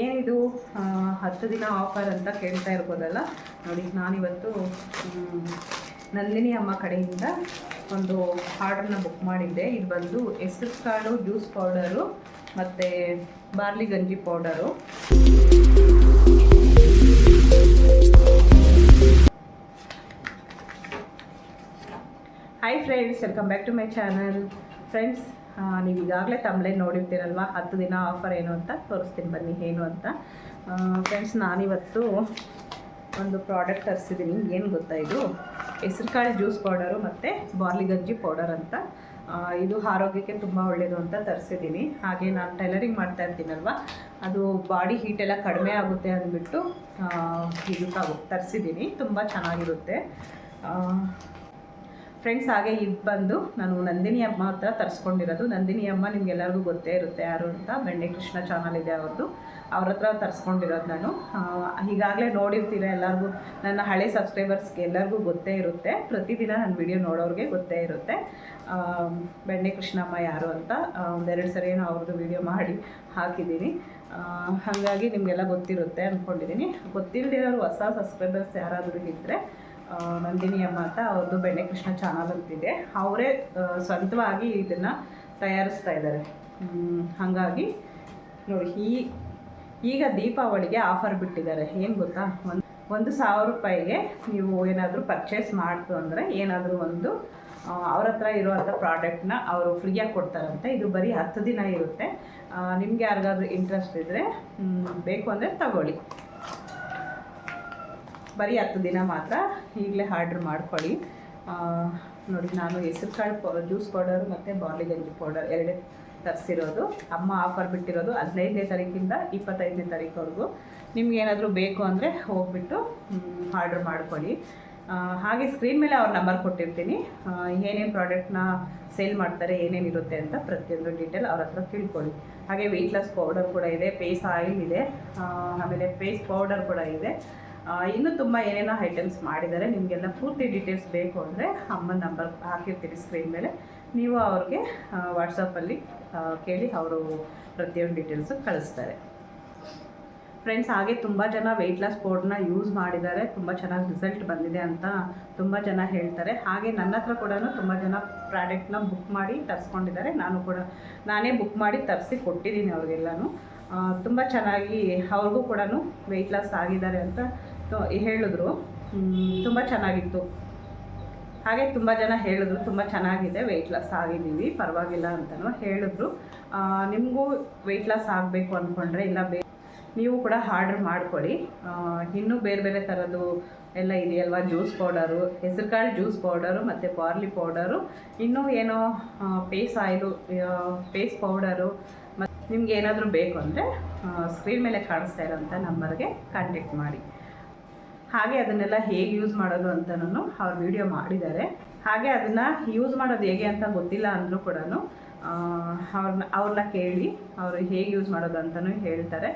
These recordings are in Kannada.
ಏನಿದು? ಹತ್ತು ದಿನ ಆಫರ್ ಅಂತ ಕೇಳ್ತಾ ಇರ್ಬೋದಲ್ಲ? ನೋಡಿ, ನಾನಿವತ್ತು ನಂದಿನಿ ಅಮ್ಮ ಕಡೆಯಿಂದ ಒಂದು ಆರ್ಡ್ರನ್ನ ಬುಕ್ ಮಾಡಿದ್ದೆ. ಇದು ಬಂದು ಹೆಸರು ಕಾಳು, ಜ್ಯೂಸ್ ಪೌಡರು ಮತ್ತು ಬಾರ್ಲಿ ಗಂಜಿ powder hi friends welcome back to my channel friends ನೀವು ಈಗಾಗಲೇ ತಮ್ಮಲೇ ನೋಡಿರ್ತೀರಲ್ವ? ಹತ್ತು ದಿನ ಆಫರ್ ಏನು ಅಂತ ತೋರಿಸ್ತೀನಿ ಬನ್ನಿ, ಏನು ಅಂತ. ಫ್ರೆಂಡ್ಸ್ ನಾನಿವತ್ತು ಒಂದು ಪ್ರಾಡಕ್ಟ್ ತರಿಸಿದ್ದೀನಿ ಏನು ಗೊತ್ತಾ ಇದು? ಹೆಸರುಕಾಳು ಜ್ಯೂಸ್ ಪೌಡರು ಮತ್ತು ಬಾರ್ಲಿ ಗಂಜಿ ಪೌಡರ್ ಅಂತ. ಇದು ಆರೋಗ್ಯಕ್ಕೆ ತುಂಬ ಒಳ್ಳೆಯದು ಅಂತ ತರಿಸಿದ್ದೀನಿ ಹಾಗೆ ನಾನು ಟೈಲರಿಂಗ್ ಮಾಡ್ತಾ ಇರ್ತೀನಲ್ವ? ಅದು ಬಾಡಿ ಹೀಟ್ ಎಲ್ಲ ಕಡಿಮೆ ಆಗುತ್ತೆ ಅಂದ್ಬಿಟ್ಟು ಇದು ತಗೋ ತರಿಸಿದ್ದೀನಿ ತುಂಬ ಚೆನ್ನಾಗಿರುತ್ತೆ. ಫ್ರೆಂಡ್ಸ್ ಹಾಗೆ ಇದು ಬಂದು ನಾನು ನಂದಿನಿ ಅಮ್ಮ ಹತ್ರ ತರಿಸ್ಕೊಂಡಿರೋದು. ನಂದಿನಿ ಅಮ್ಮ ನಿಮ್ಗೆಲ್ಲರಿಗೂ ಗೊತ್ತೇ ಇರುತ್ತೆ ಯಾರು ಅಂತ. ಬೆಣ್ಣೆ ಕೃಷ್ಣ ಚಾನಲ್ ಇದೆ ಅವ್ರದ್ದು ಅವ್ರ ಹತ್ರ ತರಿಸ್ಕೊಂಡಿರೋದು ನಾನು. ಈಗಾಗಲೇ ನೋಡಿರ್ತೀರ ಎಲ್ಲರಿಗೂ. ನನ್ನ ಹಳೆ ಸಬ್ಸ್ಕ್ರೈಬರ್ಸ್ಗೆ ಎಲ್ಲರಿಗೂ ಗೊತ್ತೇ ಇರುತ್ತೆ. ಪ್ರತಿದಿನ ನನ್ನ ವಿಡಿಯೋ ನೋಡೋರಿಗೆ ಗೊತ್ತೇ ಇರುತ್ತೆ. ಬೆಣ್ಣೆ ಕೃಷ್ಣಮ್ಮ ಯಾರು ಅಂತ. ಒಂದೆರಡು ಸರಿ ನಾವು ಅವ್ರದ್ದು ವಿಡಿಯೋ ಮಾಡಿ ಹಾಕಿದ್ದೀನಿ ಹಾಗಾಗಿ ನಿಮಗೆಲ್ಲ ಗೊತ್ತಿರುತ್ತೆ ಅಂದ್ಕೊಂಡಿದ್ದೀನಿ ಗೊತ್ತಿಲ್ಲದಿರೋರು ಹೊಸ ಸಬ್ಸ್ಕ್ರೈಬರ್ಸ್ ಯಾರಾದರೂ ಇದ್ದರೆ ನಂದಿನಿ ಅಮ್ಮ ಅಂತ ಅವ್ರದ್ದು ಬೆಣ್ಣೆ ಕೃಷ್ಣ ಚಾನಲ್ ಅಂತಿದೆ ಅವರೇ ಸ್ವಂತವಾಗಿ ಇದನ್ನು ತಯಾರಿಸ್ತಾ ಇದ್ದಾರೆ. ಹಾಗಾಗಿ ನೋಡಿ, ಈ, ಈಗ ದೀಪಾವಳಿಗೆ ಆಫರ್ ಬಿಟ್ಟಿದ್ದಾರೆ. ಏನು ಗೊತ್ತಾ? ಒಂದು ಒಂದು ಸಾವಿರ ರೂಪಾಯಿಗೆ ನೀವು ಏನಾದರೂ ಪರ್ಚೇಸ್ ಮಾಡ್ತು ಅಂದರೆ ಏನಾದರೂ ಒಂದು ಅವ್ರ ಹತ್ರ ಇರುವಂಥ ಪ್ರಾಡಕ್ಟ್ನ ಅವರು ಫ್ರೀಯಾಗಿ ಕೊಡ್ತಾರಂತೆ. ಇದು ಬರೀ ಹತ್ತು ದಿನ ಇರುತ್ತೆ. ನಿಮಗೆ ಯಾರಿಗಾದ್ರೂ ಇಂಟ್ರೆಸ್ಟ್ ಇದ್ದರೆ ಬೇಕು ಅಂದರೆ ತಗೊಳ್ಳಿ. ಬರೀ ಹತ್ತು ದಿನ ಮಾತ್ರ ಈಗಲೇ ಆರ್ಡ್ರ್ ಮಾಡ್ಕೊಳ್ಳಿ. ನೋಡಿ, ನಾನು ಹೆಸರು ಕಾಳು ಜ್ಯೂಸ್ ಪೌಡರ್ ಮತ್ತು ಬಾರ್ಲಿ ಗಂಜಿ ಪೌಡರ್ ಎರಡೇ ತರಿಸಿರೋದು. ಅಮ್ಮ ಆಫರ್ ಬಿಟ್ಟಿರೋದು ಹದಿನೈದನೇ ತಾರೀಕಿಂದ ಇಪ್ಪತ್ತೈದನೇ ತಾರೀಕುವರೆಗೂ. ನಿಮ್ಗೇನಾದರೂ ಬೇಕು ಅಂದರೆ ಹೋಗ್ಬಿಟ್ಟು ಆರ್ಡ್ರ್ ಮಾಡ್ಕೊಳ್ಳಿ. ಹಾಗೆ ಸ್ಕ್ರೀನ್ ಮೇಲೆ ಅವ್ರ ನಂಬರ್ ಕೊಟ್ಟಿರ್ತೀನಿ. ಏನೇನು ಪ್ರಾಡಕ್ಟ್ನ ಸೇಲ್ ಮಾಡ್ತಾರೆ, ಏನೇನು ಇರುತ್ತೆ ಅಂತ ಪ್ರತಿಯೊಂದು ಡೀಟೇಲ್ ಅವ್ರ ಹತ್ರ ತಿಳ್ಕೊಳ್ಳಿ. ಹಾಗೆ ವೆಯ್ಟ್ ಲಾಸ್ ಪೌಡರ್ ಕೂಡ ಇದೆ ಫೇಸ್ ಆಯಿಲ್ ಇದೆ. ಆಮೇಲೆ ಫೇಸ್ ಪೌಡರ್ ಕೂಡ ಇದೆ. ಇನ್ನೂ ತುಂಬ ಏನೇನೋ ಐಟಮ್ಸ್ ಮಾಡಿದ್ದಾರೆ. ನಿಮಗೆಲ್ಲ ಪೂರ್ತಿ ಡೀಟೇಲ್ಸ್ ಬೇಕು ಅಂದರೆ ಅಮ್ಮನ ನಂಬರ್ ಹಾಕಿರ್ತೀರಿ ಸ್ಕ್ರೀನ್ ಮೇಲೆ. ನೀವು ಅವ್ರಿಗೆ ವಾಟ್ಸಪ್ಪಲ್ಲಿ ಕೇಳಿ ಅವರು ಪ್ರತಿಯೊಂದು ಡೀಟೇಲ್ಸು ಕಳಿಸ್ತಾರೆ. ಫ್ರೆಂಡ್ಸ್ ಹಾಗೆ ತುಂಬ ಜನ ವೆಯ್ಟ್ ಲಾಸ್ ಪೌಡ್ರನ್ನ ಯೂಸ್ ಮಾಡಿದ್ದಾರೆ. ತುಂಬ ಚೆನ್ನಾಗಿ ರಿಸಲ್ಟ್ ಬಂದಿದೆ ಅಂತ ತುಂಬ ಜನ ಹೇಳ್ತಾರೆ. ಹಾಗೆ ನನ್ನ ಹತ್ರ ಕೂಡ ತುಂಬ ಜನ ಪ್ರಾಡಕ್ಟ್ನ ಬುಕ್ ಮಾಡಿ ತರಿಸ್ಕೊಂಡಿದ್ದಾರೆ. ನಾನು ಕೂಡ, ನಾನೇ ಬುಕ್ ಮಾಡಿ ತರಿಸಿ ಕೊಟ್ಟಿದ್ದೀನಿ ಅವ್ರಿಗೆಲ್ಲನೂ. ತುಂಬ ಚೆನ್ನಾಗಿ ಅವ್ರಿಗೂ ಕೂಡ ವೆಯ್ಟ್ ಲಾಸ್ ಆಗಿದ್ದಾರೆ ಅಂತ ಹೇಳಿದ್ರು. ತುಂಬ ಚೆನ್ನಾಗಿತ್ತು. ಹಾಗೆ ತುಂಬ ಜನ ಹೇಳಿದ್ರು, ತುಂಬ ಚೆನ್ನಾಗಿದೆ ವೆಯ್ಟ್ ಲಾಸ್ ಆಗಿದ್ದೀವಿ, ಪರವಾಗಿಲ್ಲ ಅಂತಲೂ ಹೇಳಿದ್ರು. ನಿಮಗೂ ವೆಯ್ಟ್ ಲಾಸ್ ಆಗಬೇಕು ಅಂದ್ಕೊಂಡ್ರೆ ಇಲ್ಲ ಬೇ, ನೀವು ಕೂಡ ಆರ್ಡ್ರ್ ಮಾಡಿಕೊಡಿ. ಇನ್ನೂ ಬೇರೆ ಬೇರೆ ಥರದ್ದು ಎಲ್ಲ ಇದೆಯಲ್ವ ಜ್ಯೂಸ್ ಪೌಡರು ಹೆಸರುಕಾಳು ಜ್ಯೂಸ್ ಪೌಡರು ಮತ್ತು ಬಾರ್ಲಿ ಪೌಡರು ಇನ್ನೂ ಏನೋ ಪೇಸ್ ಆಯಿಲು ಪೇಸ್ ಪೌಡರು ಮತ್ತು ನಿಮ್ಗೆ ಏನಾದರೂ ಬೇಕು ಅಂದರೆ ಸ್ಕ್ರೀನ್ ಮೇಲೆ ಕಾಣಿಸ್ತಾ ಇರೋಂಥ ನಂಬರ್ಗೆ ಕಾಂಟ್ಯಾಕ್ಟ್ ಮಾಡಿ. ಹಾಗೆ ಅದನ್ನೆಲ್ಲ ಹೇಗೆ ಯೂಸ್ ಮಾಡೋದು ಅಂತನೂ ಅವ್ರು ವಿಡಿಯೋ ಮಾಡಿದ್ದಾರೆ. ಹಾಗೆ ಅದನ್ನು ಯೂಸ್ ಮಾಡೋದು ಹೇಗೆ ಅಂತ ಗೊತ್ತಿಲ್ಲ ಅಂದರೂ ಕೂಡ ಅವ್ರನ್ನ ಅವ್ರನ್ನ ಕೇಳಿ ಅವರು ಹೇಗೆ ಯೂಸ್ ಮಾಡೋದು ಅಂತಲೂ ಹೇಳ್ತಾರೆ.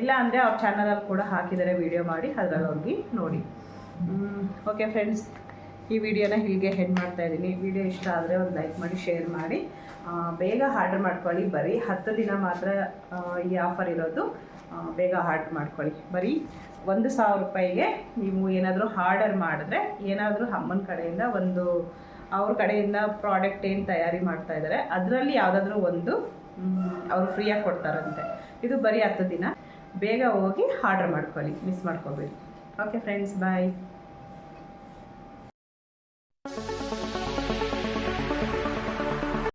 ಇಲ್ಲ ಅಂದರೆ ಅವ್ರ ಚಾನಲಲ್ಲಿ ಕೂಡ ಹಾಕಿದ್ದಾರೆ ವಿಡಿಯೋ ಮಾಡಿ, ಅದರಲ್ಲಿ ಹೋಗಿ ನೋಡಿ. ಓಕೆ ಫ್ರೆಂಡ್ಸ್ ಈ ವಿಡಿಯೋನ ಹೀಗೆ ಹೆಡ್ ಮಾಡ್ತಾ ಇದ್ದೀನಿ. ವಿಡಿಯೋ ಇಷ್ಟ ಆದರೆ ಒಂದು ಲೈಕ್ ಮಾಡಿ ಶೇರ್ ಮಾಡಿ. ಬೇಗ ಆರ್ಡರ್ ಮಾಡ್ಕೊಳ್ಳಿ, ಬರೀ ಹತ್ತು ದಿನ ಮಾತ್ರ ಈ ಆಫರ್ ಇರೋದು. ಬೇಗ ಆರ್ಡರ್ ಮಾಡ್ಕೊಳ್ಳಿ. ಬರೀ ಒಂದು ಸಾವಿರ ರೂಪಾಯಿಗೆ ನೀವು ಏನಾದರೂ ಆರ್ಡರ್ ಮಾಡಿದ್ರೆ, ಏನಾದರೂ ಅಮ್ಮನ ಕಡೆಯಿಂದ ಒಂದು, ಅವ್ರ ಕಡೆಯಿಂದ ಪ್ರಾಡಕ್ಟ್ ಏನು ತಯಾರಿ ಮಾಡ್ತಾ ಇದ್ದಾರೆ ಅದರಲ್ಲಿ ಯಾವುದಾದ್ರೂ ಒಂದು ಅವರು ಅವ್ರು ಫ್ರೀಯಾಗಿ ಕೊಡ್ತಾರಂತೆ. ಇದು ಬರೀ ಹತ್ತು ದಿನ. ಬೇಗ ಹೋಗಿ ಆರ್ಡರ್ ಮಾಡ್ಕೊಳ್ಳಿ. ಮಿಸ್ ಮಾಡ್ಕೋಬೇಡಿ. Okay friends bye Thank you